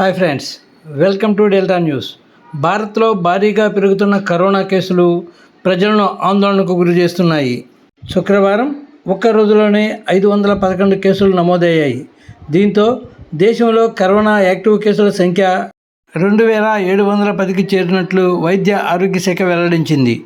Hi friends welcome to Delta news. భారత్లో భారీగా పెరుగుతున్న కరోనా కేసులు ప్రజలను ఆందోళనకు గురి చేస్తున్నాయి. శుక్రవారం ఒక్క రోజులోనే ఐదు వందల పదకొండు కేసులు నమోదయ్యాయి. దీంతో దేశంలో కరోనా యాక్టివ్ కేసుల సంఖ్య రెండు వేల ఏడు వందల పదికి చేరినట్లు వైద్య ఆరోగ్య శాఖ వెల్లడించింది.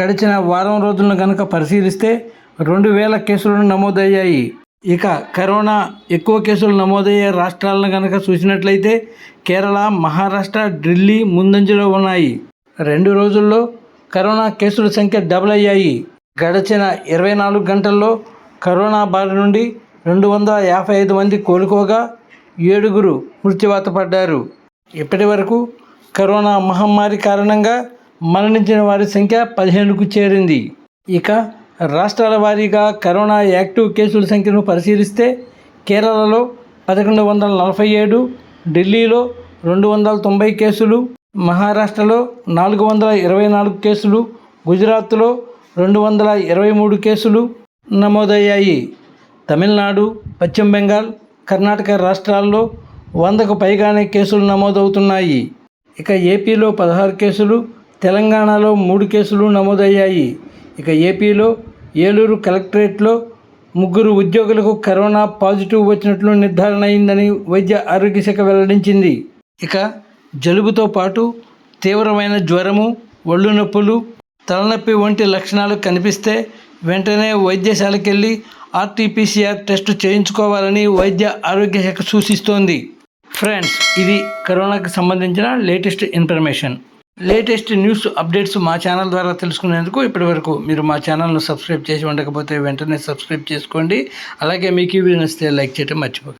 గడిచిన వారం రోజులను కనుక పరిశీలిస్తే రెండు వేల కేసులు నమోదయ్యాయి. ఇక కరోనా ఎక్కువ కేసులు నమోదయ్యే రాష్ట్రాలను కనుక చూసినట్లయితే కేరళ మహారాష్ట్ర ఢిల్లీ ముందంజలో ఉన్నాయి. రెండు రోజుల్లో కరోనా కేసుల సంఖ్య డబుల్ అయ్యాయి. గడిచిన ఇరవై నాలుగు గంటల్లో కరోనా బారి నుండి రెండు వందల యాభై ఐదు మంది కోలుకోగా ఏడుగురు మృత్యువాత పడ్డారు. ఇప్పటి వరకు కరోనా మహమ్మారి కారణంగా మరణించిన వారి సంఖ్య పదిహేనుకు చేరింది. ఇక రాష్ట్రాల వారీగా కరోనా యాక్టివ్ కేసుల సంఖ్యను పరిశీలిస్తే కేరళలో పదకొండు వందల నలభై ఏడు ఢిల్లీలో రెండు వందల తొంభై కేసులు మహారాష్ట్రలో నాలుగు వందల ఇరవై నాలుగు కేసులు గుజరాత్లో రెండు వందల ఇరవై మూడు కేసులు నమోదయ్యాయి. తమిళనాడు పశ్చిమ బెంగాల్ కర్ణాటక రాష్ట్రాల్లో వందకు పైగానే కేసులు నమోదవుతున్నాయి. ఇక ఏపీలో పదహారు కేసులు తెలంగాణలో మూడు కేసులు నమోదయ్యాయి. ఇక ఏపీలో ఏలూరు కలెక్టరేట్లో ముగ్గురు ఉద్యోగులకు కరోనా పాజిటివ్ వచ్చినట్లు నిర్ధారణ అయిందని వైద్య ఆరోగ్య శాఖ వెల్లడించింది. ఇక జలుబుతో పాటు తీవ్రమైన జ్వరము ఒళ్ళు నొప్పులు తలనొప్పి వంటి లక్షణాలు కనిపిస్తే వెంటనే వైద్యశాలకు వెళ్ళి ఆర్టీపీసీఆర్ టెస్ట్ చేయించుకోవాలని వైద్య ఆరోగ్య శాఖ సూచిస్తోంది. ఫ్రెండ్స్ ఇది కరోనాకు సంబంధించిన latest information. Latest news updates మా ఛానల్ ద్వారా తెలుసుకునేందుకు ఇప్పటివరకు మీరు మా ఛానల్ను సబ్స్క్రైబ్ చేసి ఉండకపోతే వెంటనే సబ్స్క్రైబ్ చేసుకోండి. అలాగే మీకు ఈ వీడియో నచ్చితే లైక్ చేయడం మర్చిపోకండి.